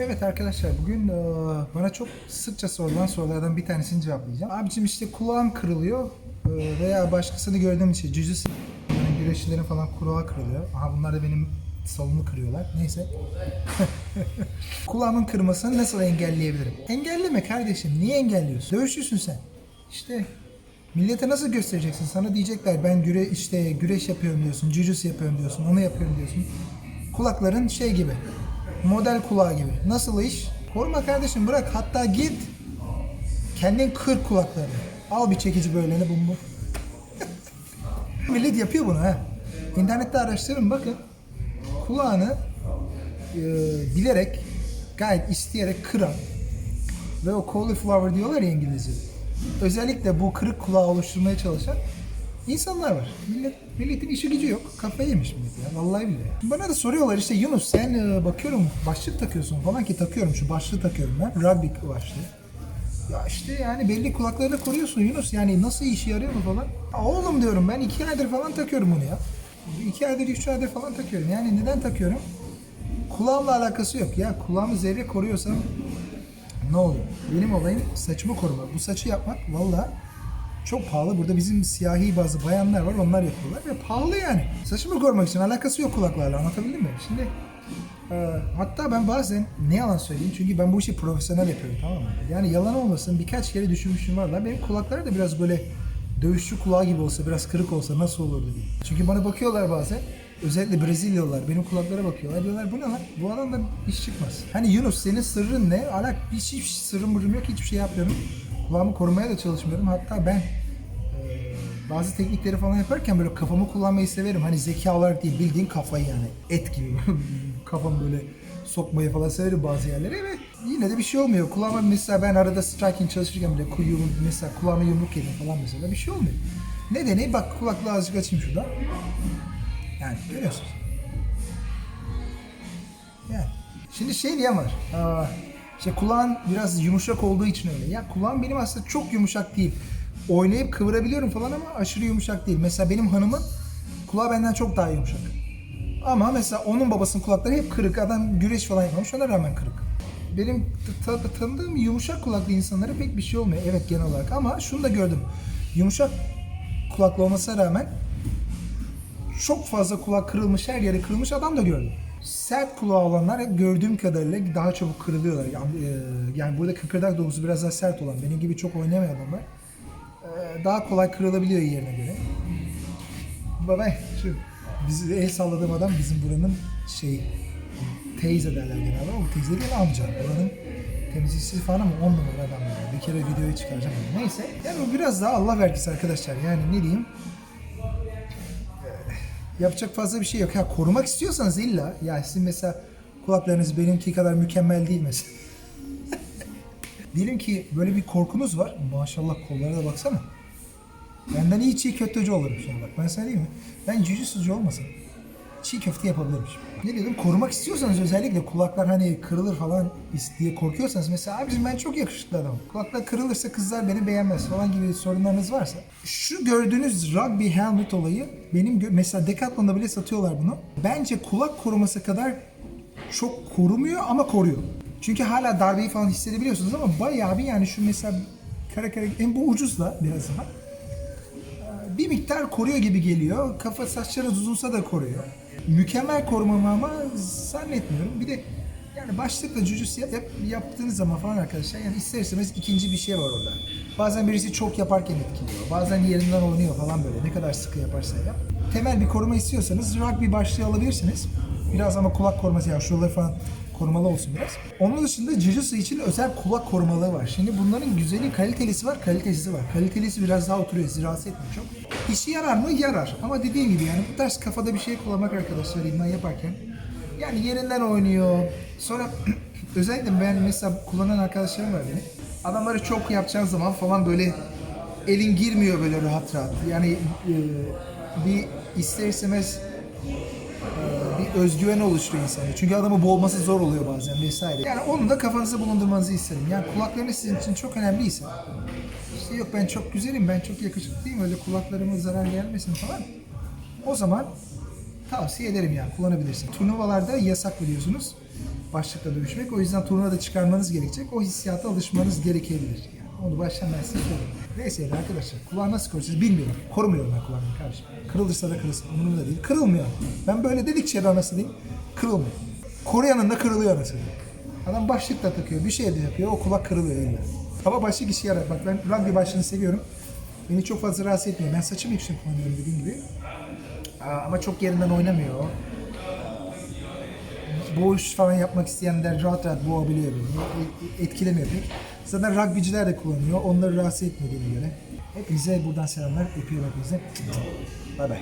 Evet arkadaşlar bugün e, bana çok sıkça sorulan sorulardan bir tanesini cevaplayacağım. Abicim işte kulağım kırılıyor e, veya başkasını gördüğüm için cücüsü yani güreşçilerin falan kulağı kırılıyor. Aha bunlar da benim solumu kırıyorlar. Neyse. Kulağımın kırmasını nasıl engelleyebilirim? Engelleme kardeşim. Niye engelliyorsun? Dövüşçüsün sen. İşte millete nasıl göstereceksin? Sana diyecekler ben güre işte güreş yapıyorum diyorsun, cücüs yapıyorum diyorsun, onu yapıyorum diyorsun. Kulakların şey gibi. Model kulağı gibi. Nasıl iş? Koruma kardeşim bırak. Hatta git. Kendin kır kulaklarını. Al bir çekici böyleni bu bu. Millet yapıyor bunu ha. İnternette araştırın bakın. Kulağını e, bilerek, gayet isteyerek kıran ve o cauliflower diyorlar ya İngilizce. Özellikle bu kırık kulağı oluşturmaya çalışan insanlar var. Millet, milletin işi gücü yok. Kafayı yemiş millet ya. Vallahi billahi. Bana da soruyorlar işte Yunus sen e, bakıyorum başlık takıyorsun falan ki takıyorum şu başlığı takıyorum ben. Rugby başlığı. Ya işte yani belli kulaklarını koruyorsun Yunus. Yani nasıl işe yarıyor mu falan. Ya oğlum diyorum ben iki aydır falan takıyorum bunu ya. İki aydır, üç aydır falan takıyorum. Yani neden takıyorum? Kulağımla alakası yok. Ya kulağımı zerre koruyorsam ne oluyor? Benim olayım saçımı korumak. Bu saçı yapmak valla çok pahalı. Burada bizim siyahi bazı bayanlar var. Onlar yapıyorlar ve pahalı yani. Saçımı korumak için alakası yok kulaklarla. Anlatabildim mi? Şimdi e, hatta ben bazen ne yalan söyleyeyim çünkü ben bu işi profesyonel yapıyorum tamam mı? Yani yalan olmasın birkaç kere düşünmüşüm var. Benim kulaklar da biraz böyle dövüşçü kulağı gibi olsa, biraz kırık olsa nasıl olurdu diye. Çünkü bana bakıyorlar bazen. Özellikle Brezilyalılar benim kulaklara bakıyorlar. Diyorlar bu ne lan? Bu adamdan iş çıkmaz. Hani Yunus senin sırrın ne? Alak hiç, hiç sırrım mırrım yok. Hiçbir şey yapmıyorum. Kulağımı korumaya da çalışmıyorum. Hatta ben e, bazı teknikleri falan yaparken böyle kafamı kullanmayı severim. Hani zeka olarak değil bildiğin kafayı yani. Et gibi kafamı böyle sokmayı falan severim bazı yerlere ve yine de bir şey olmuyor. Kulağıma mesela ben arada striking çalışırken bile kuyumu mesela kulağıma yumruk yedim falan mesela bir şey olmuyor. Nedeni bak kulaklığı azıcık açayım şurada. Yani görüyorsunuz. Yani. Şimdi şey diyen var. Aa, işte kulağın biraz yumuşak olduğu için öyle. Ya kulağım benim aslında çok yumuşak değil. Oynayıp kıvırabiliyorum falan ama aşırı yumuşak değil. Mesela benim hanımın kulağı benden çok daha yumuşak. Ama mesela onun babasının kulakları hep kırık. Adam güreş falan yapmamış ona rağmen kırık. Benim ta- ta- tanıdığım yumuşak kulaklı insanlara pek bir şey olmuyor. Evet genel olarak ama şunu da gördüm. Yumuşak kulaklı olmasına rağmen çok fazla kulak kırılmış, her yeri kırılmış adam da gördüm. Sert kulağı olanlar gördüğüm kadarıyla daha çabuk kırılıyorlar. Yani, e, yani burada kıkırdak dokusu biraz daha sert olan, benim gibi çok oynamayan adamlar e, daha kolay kırılabiliyor yerine göre. Baba şu bizi el salladığım adam bizim buranın şey teyze derler genelde ama teyze değil amca. Buranın temizlikçisi falan ama on numara adam yani. Bir kere videoya çıkaracağım. Neyse. Yani bu biraz daha Allah vergisi arkadaşlar. Yani ne diyeyim? Yapacak fazla bir şey yok. Ya korumak istiyorsanız illa ya sizin mesela kulaklarınız benimki kadar mükemmel değil mesela. Diyelim ki böyle bir korkunuz var. Maşallah kollara da baksana. Benden iyi çiğ köfteci olurum şimdi bak. Ben sana diyeyim mi? Ben cücü sucu olmasam çiğ köfte yapabilirim şimdi. Ne dedim? Korumak istiyorsanız özellikle kulaklar hani kırılır falan diye korkuyorsanız mesela abicim ben çok yakışıklı adamım. Kulaklar kırılırsa kızlar beni beğenmez falan gibi sorunlarınız varsa şu gördüğünüz rugby helmet olayı benim mesela Decathlon'da bile satıyorlar bunu. Bence kulak koruması kadar çok korumuyor ama koruyor. Çünkü hala darbeyi falan hissedebiliyorsunuz ama bayağı bir yani şu mesela kara kara en bu ucuz da biraz daha bir miktar koruyor gibi geliyor. Kafa saçları uzunsa da koruyor. Mükemmel korumamı ama zannetmiyorum. Bir de yani başlıkla cücüs yap, yaptığınız zaman falan arkadaşlar yani ister istemez ikinci bir şey var orada. Bazen birisi çok yaparken etkiliyor. Bazen yerinden oynuyor falan böyle. Ne kadar sıkı yaparsa yap. Temel bir koruma istiyorsanız rugby başlığı alabilirsiniz. Biraz ama kulak koruması ya şuraları falan korumalı olsun biraz. Onun dışında Jiu-Jitsu için özel kulak korumaları var. Şimdi bunların güzeli kalitelisi var, kalitesizi var. Kalitelisi biraz daha oturuyor, sizi rahatsız etmiyor çok. İşi yarar mı? Yarar. Ama dediğim gibi yani bu tarz kafada bir şey kullanmak arkadaşlar idman yaparken yani yerinden oynuyor. Sonra özellikle ben mesela kullanan arkadaşlarım var benim. Adamları çok yapacağın zaman falan böyle elin girmiyor böyle rahat rahat. Yani e, bir ister istemez bir özgüven oluşturuyor insanda. Çünkü adamı boğması zor oluyor bazen vesaire. Yani onu da kafanızda bulundurmanızı isterim. Yani kulaklarınız sizin için çok önemliyse işte yok ben çok güzelim, ben çok yakışıklıyım, öyle kulaklarıma zarar gelmesin falan. O zaman tavsiye ederim yani kullanabilirsin. Turnuvalarda yasak biliyorsunuz. başlıkla dövüşmek. O yüzden turnuvada çıkarmanız gerekecek. O hissiyata alışmanız gerekebilir. Yani onu baştan ben size söyleyeyim. Neyse arkadaşlar kulağı nasıl koruyorsunuz bilmiyorum. Korumuyorum ben kulağımı kardeşim. Kırılırsa da kırılsın. Umurumda değil. Kırılmıyor. Ben böyle dedikçe de anasını diyeyim. Kırılmıyor. Koruyanın da kırılıyor diyeyim. Adam başlıkla takıyor. Bir şey de yapıyor. O kulak kırılıyor illa. Ama başlık işe yarar. Bak ben rugby başlığını seviyorum. Beni çok fazla rahatsız etmiyor. Ben saçımı yüksek kullanıyorum dediğim gibi. Aa, ama çok yerinden oynamıyor. Boğuş falan yapmak isteyenler rahat rahat boğabiliyor beni. E- e- Etkilemiyor pek. Zaten rugbyciler de kullanıyor. Onları rahatsız etmediğine göre. Hepinize buradan selamlar. Öpüyorum hepinize. Bay bay.